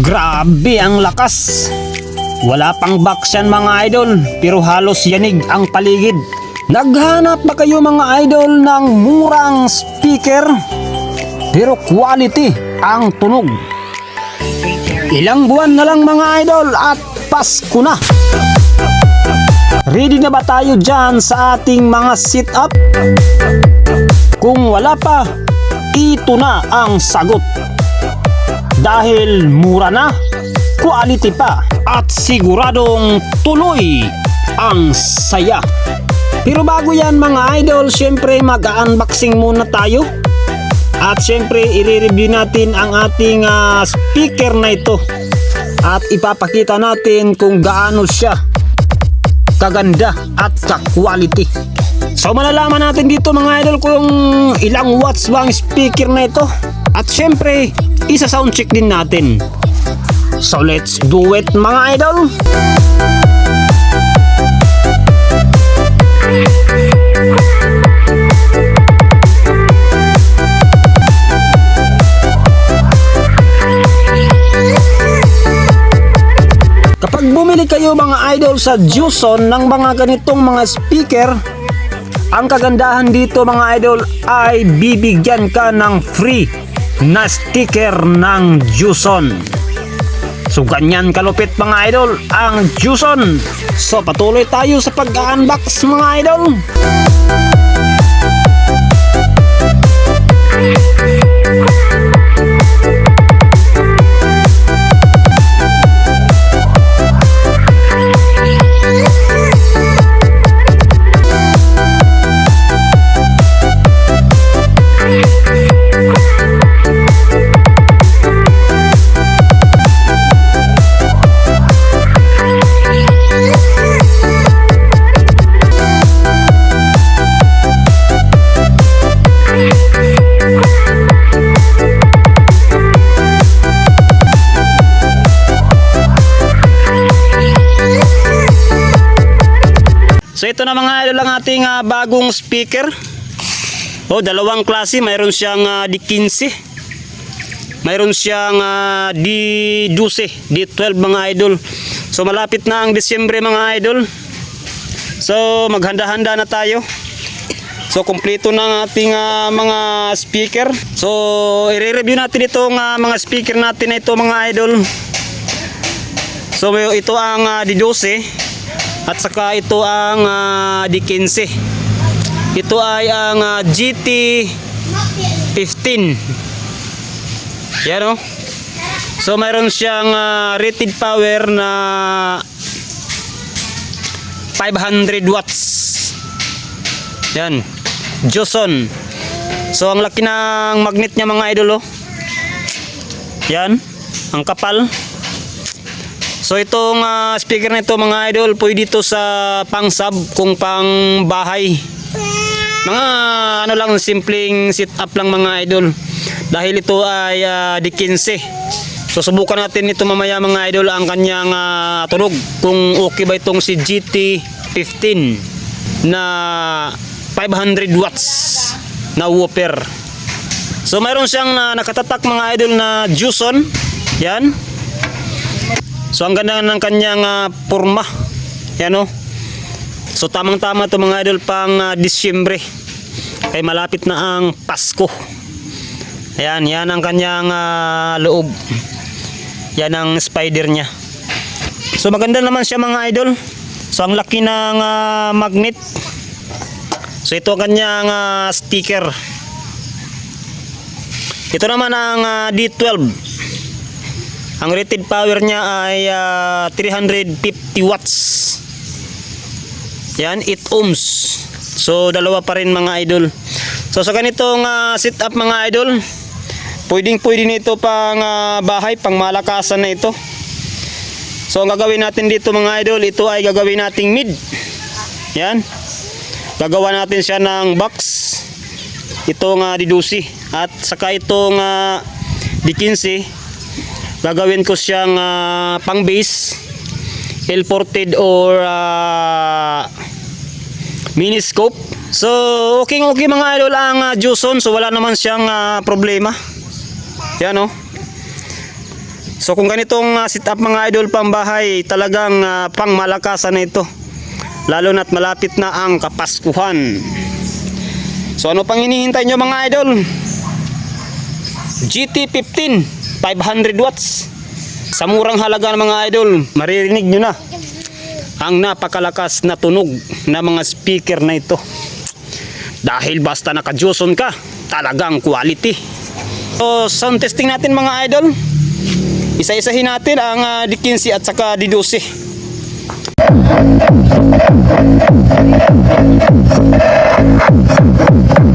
Grabe ang lakas. Wala pang box yan mga idol, pero halos yanig ang paligid. Naghanap ba kayo mga idol ng murang speaker? Pero quality ang tunog. Ilang buwan na lang mga idol at Pasko na. Ready na ba tayo dyan sa ating mga sit-up? Kung wala pa, ito na ang sagot. Dahil mura na, quality pa, at siguradong tuloy ang saya. Pero bago yan mga idol, syempre mag-unboxing muna tayo. At syempre i-review natin ang ating ah, speaker na ito. At ipapakita natin kung gaano siya kaganda at ka-quality. So malalaman natin dito mga idol kung ilang watts ba ang speaker na ito. At syempre, isa sound check din natin. So let's do it mga idol. Kapag bumili kayo mga idol sa Juson ng mga ganitong mga speaker, ang kagandahan dito mga idol ay bibigyan ka ng free na sticker ng Juson. So ganyan kalupit mga idol ang Juson. So patuloy tayo sa pag-unbox mga idol. So ito na mga idol ang ating ah, bagong speaker. Oh, dalawang klase, mayroon siyang ah, D15. Mayroon siyang ah, D12, D12 mga idol. So malapit na ang Disyembre mga idol. So maghanda-handa na tayo. So kumpleto na ang ating ah, mga speaker. So i-review natin itong ah, mga speaker natin na ito mga idol. So ito ang ah, D12 at saka ito ang ah, D15. Ito ay ang ah, GT 15. Yan o. So mayroon siyang ah, rated power na 500 watts. Yan. Joson. So ang laki ng magnet niya mga idol oh. Yan. Ang kapal. So itong ah, speaker na ito mga idol, pwede ito sa pang-sub kung pang bahay. Mga ano lang simpleng setup lang mga idol. Dahil ito ay ah, D15. So subukan natin ito mamaya mga idol ang kanyang ah, tunog kung okay ba itong si GT15 na 500 watts na whooper. So mayroon siyang na nakatatak mga idol na Juson. Yan. So ang ganda ng kanyang ah, porma. Yan o. So tamang-tama to mga idol pang uh, Disyembre. Kay malapit na ang Pasko. Ayan, yan ang kanyang ah, loob. Yan ang spider niya. So maganda naman siya mga idol. So ang laki ng ah, magnet. So ito ang kanyang ah, sticker. Ito naman ang ah, D12. Ang rated power niya ay ah, 350 watts. Yan, 8 ohms. So dalawa pa rin mga idol. So sa ganitong ah, setup mga idol, pwedeng pwede nito pang ah, bahay, pang malakasan na ito. So ang gagawin natin dito mga idol, ito ay gagawin nating mid. Yan. Gagawa natin siya ng box. Ito nga didusi at saka itong uh, D15 gagawin ko siyang ah, pang base L-ported or uh, miniscope. So, okay okay mga idol ang uh, Juson. So, wala naman siyang ah, problema. Yan oh. So, kung ganitong ah, setup mga idol pambahay, talagang ah, pangmalakasan na ito. Lalo na't malapit na ang Kapaskuhan. So, ano pang hinihintay nyo mga idol? GT15 500 watts. Sa murang halaga ng mga idol maririnig nyo na ang napakalakas na tunog ng mga speaker na ito. Dahil basta naka-Joson ka talagang quality. So sound testing natin mga idol. Isa-isahin natin ang ah, D15 at saka D12 Ano